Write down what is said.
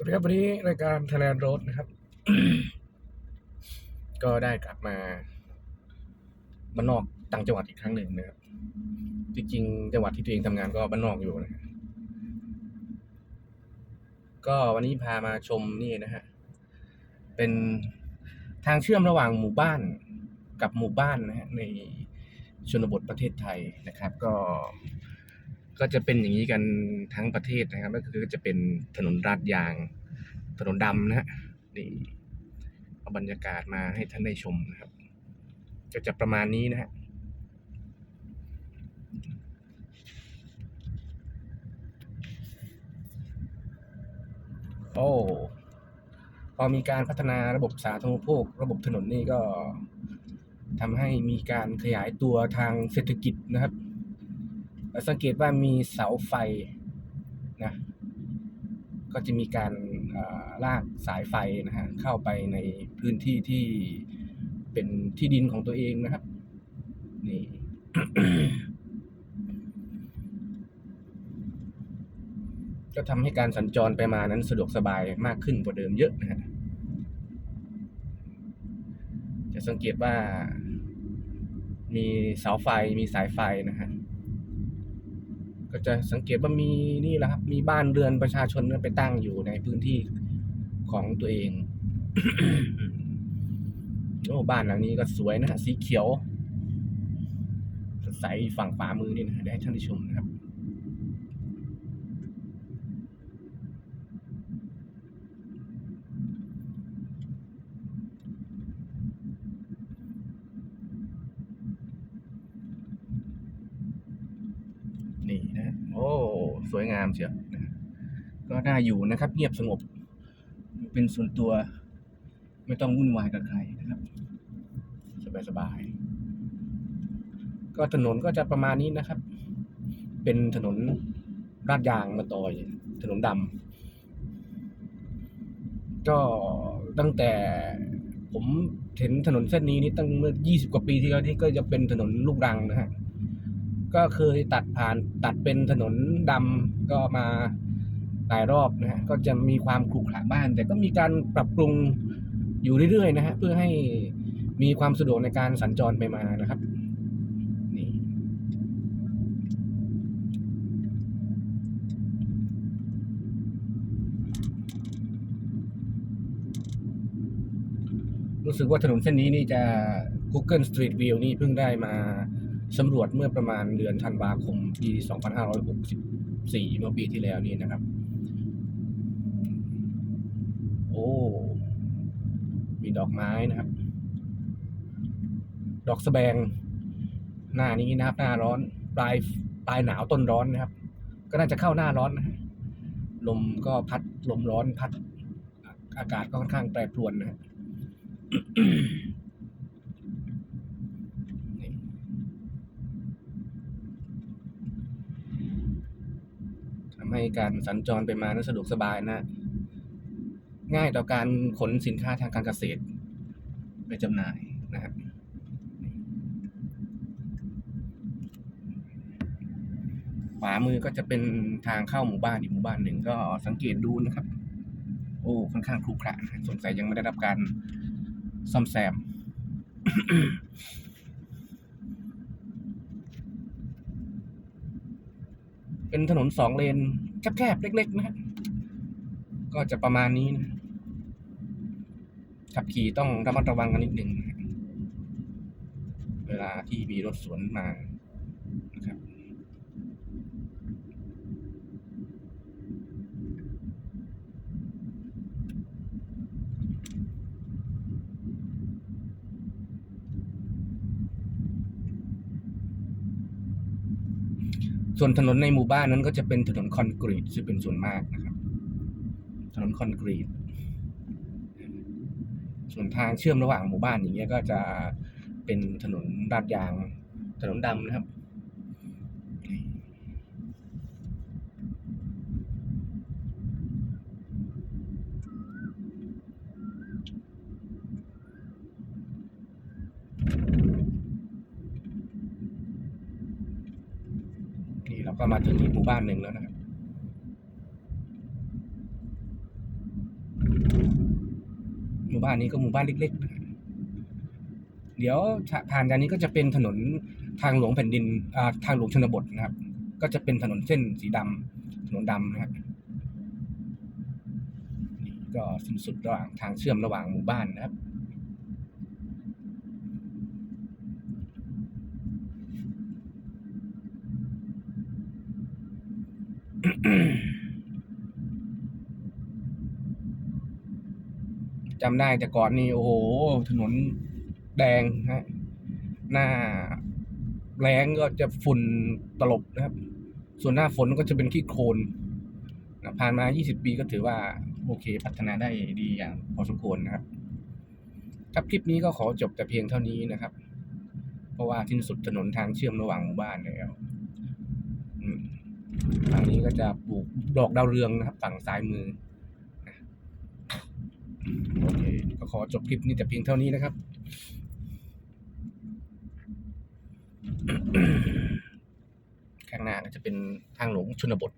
สวัสดีครับวันนี้รายการ Thailand Road นะครับ ก็ได้กลับมาบ้านนอกต่างจังหวัดอีกครั้งหนึ่งนะครับ จริงๆจังหวัดที่ตัวเองทำงานก็บ้านนอกอยู่นะฮะก็วันนี้พามาชมนี่นะฮะ เป็นทางเชื่อมระหว่างหมู่บ้านกับหมู่บ้านนะฮะในชนบทประเทศไทยนะครับ ก็ก็จะเป็นอย่างนี้กันทั้งประเทศนะครับ ก็คือจะเป็นถนนลาดยาง ถนนดำนะฮะนี่เอาบรรยากาศมาให้ท่านได้ชมนะครับ ก็จะประมาณนี้นะฮะโอ้พอมีการพัฒนาระบบสาธารณูปโภค ระบบถนนนี่ก็ทำให้มีการขยายตัวทางเศรษฐกิจนะครับสังเกตว่ามีเสาไฟนะก็จะมีการ ลากสายไฟนะฮะเข้าไปในพื้นที่ที่เป็นที่ดินของตัวเองนะครับนี่ก็ทำให้การสัญจรไปมานั้นสะดวกสบายมากขึ้นกว่าเดิมเยอะนะฮะจะสังเกตว่ามีเสาไฟมีสายไฟนะฮะ ก็จะสังเกตว่ามีนี่แหละครับ มีบ้านเรือนประชาชนไปตั้งอยู่ในพื้นที่ของตัวเองโอ้บ้านหลังนี้ก็สวยนะฮะสีเขียวสดใสฝั่งขวามือนี่นะได้ให้ท่านผู้ชมนะครับ นี่นะ โอ้ สวยงามเชียวนะก็น่าอยู่นะครับ เงียบสงบ เป็นส่วนตัว ไม่ต้องวุ่นวายกับใครนะครับ สบายสบายๆก็ถนนก็จะประมาณนี้นะครับ เป็นถนนลาดยางมาต่อย ถนนดำก็ตั้งแต่ผมเห็นถนนเส้นนี้นี่ตั้งเมื่อ 20 กว่าปีที่แล้วนี่ก็จะเป็นถนนลูกรังนะฮะ ก็เคยตัดผ่านตัดเป็นถนนดำก็มาหลายรอบนะฮะก็จะมีความขรุขระบ้าน แต่ก็มีการปรับปรุงอยู่เรื่อยๆนะฮะเพื่อให้มีความสะดวกในการสัญจรไปมานะครับนี่รู้สึกว่าถนนเส้นนี้นี่จะ Google Street View นี่เพิ่งได้มา สำรวจเมื่อประมาณเดือนธันวาคมปี 2564 เมื่อปีที่แล้วนี่นะครับ โอ้ มีดอกไม้นะครับ ดอกสะแบง หน้านี้นะครับ หน้าร้อน ปลายปลายหนาวต้นร้อนนะครับ ก็น่าจะเข้าหน้าร้อนนะฮะลมก็พัดลมร้อนพัด อากาศก็ค่อนข้างแปรปรวนนะฮะ นี่ทำ ให้การสัญจรไปมานั้นสะดวกสบายนะง่ายต่อการขนสินค้าทางการเกษตร ไปจำหน่ายนะครับขวามือก็จะเป็นทางเข้าหมู่บ้านอีกหมู่บ้านหนึ่งก็สังเกตดูนะครับ โอ้ค่อนข้างครุขระสงสัยยังไม่ได้รับการซ่อมแซม เป็นถนนสองเลน แคบๆ เล็ก ๆ นะ ก็จะประมาณนี้นะ ขับขี่ต้องระมัดระวังกันนิดหนึ่งนะเวลาที่มีรถสวนมานะครับ ส่วนถนนในหมู่บ้านนั้นก็จะเป็นถนนคอนกรีตซึ่งเป็นส่วนมากนะครับ ถนนคอนกรีต ส่วนทางเชื่อมระหว่างหมู่บ้านอย่างเงี้ยก็จะเป็นถนนลาดยาง ถนนดำนะครับ ก็มาถึงอีกหมู่บ้านหนึ่งแล้วนะครับหมู่บ้านนี้ก็หมู่บ้านเล็กๆนะเดี๋ยวผ่านจากนี้ก็จะเป็นถนนทางหลวงแผ่นดินอ่าทางหลวงชนบทนะครับ ก็จะเป็นถนนเส้นสีดำถนนดำนะฮะนี่ก็สิ้นสุดระหว่างทางเชื่อมระหว่างหมู่บ้านนะครับ จำได้แต่ก่อนนี่โอ้โห ถนนแดงนะฮะ หน้าแรงก็จะฝุ่นตลบนะครับ ส่วนหน้าฝนก็จะเป็นขี้โคลนนะผ่านมา 20 ปีก็ถือว่า โอเค พัฒนาได้ดีอย่างพอสมควรนะครับ ครับคลิปนี้ก็ขอจบแต่เพียงเท่านี้นะครับ เพราะว่าสิ้นสุดถนนทางเชื่อมระหว่างหมู่บ้านแล้ว อืม ทางนี้ก็จะปลูกดอกดาวเรืองนะครับ ฝั่งซ้ายมือโอเคก็ขอจบคลิปนี้แต่เพียงเท่านี้นะครับข้างหน้าก็จะเป็นทางหลวงชนบท